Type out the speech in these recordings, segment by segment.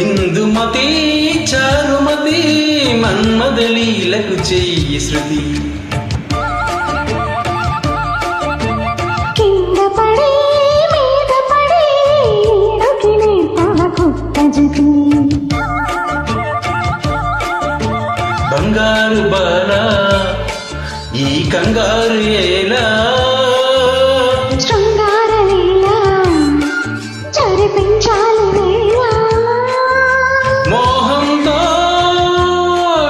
ఇందుమతి చారుమతి మన్మదలీలకు చెయ్యి శృతి. బంగారు బాల ఈ కంగారు ఏలా? శృంగార లీలా మోహంతో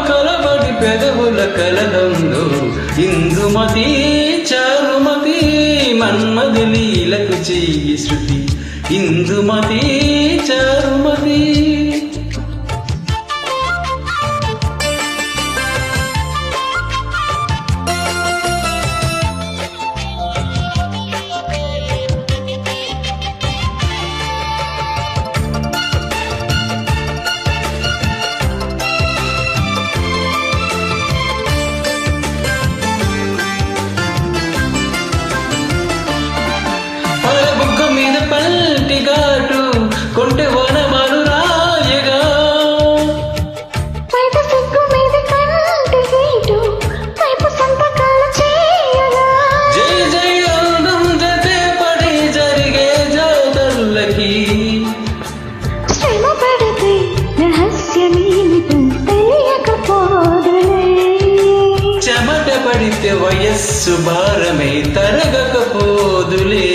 కలబడి పెదవుల కలదంలో ఇందుమతి చారుమతి మన్మది లీలకు చెయ్యి శృతి. ఇందుమతి చెమట పడితే వయస్సు భారమే తరగకపోదులే.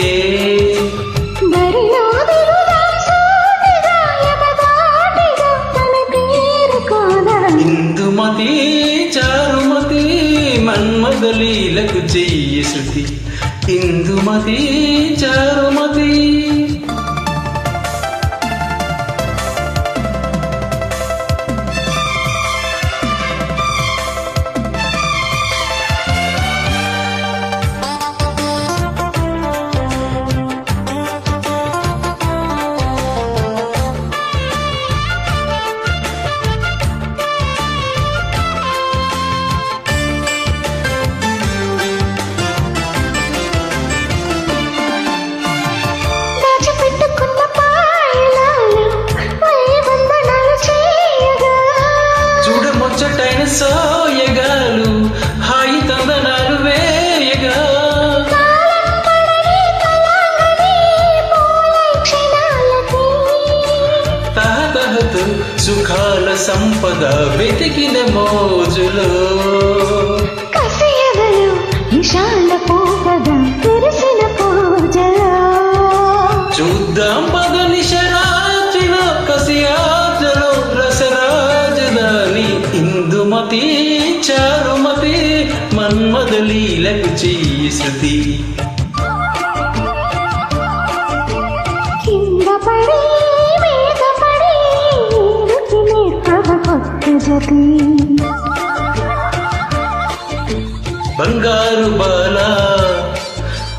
ఇందుమతి చారుమతి మన్మదలీలకు చెయ్యి శృతి. ఇందుమతి చారుమతి సోయగాలు హాయి తందనాలు వేయగా. తహతహతు సుఖాల సంపద వెతికిన మోజులో. కసియవలు విశాల పోపద కురిసిన ఇందుమతి చారుమతి మన్మదలీలకు చెయ్యి జతి. బంగారు బాల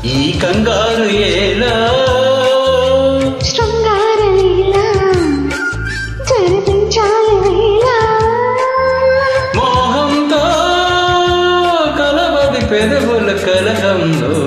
ఈ కంగారు ఏలా? మోహంతో కలబడి పెదవుల కలహంలో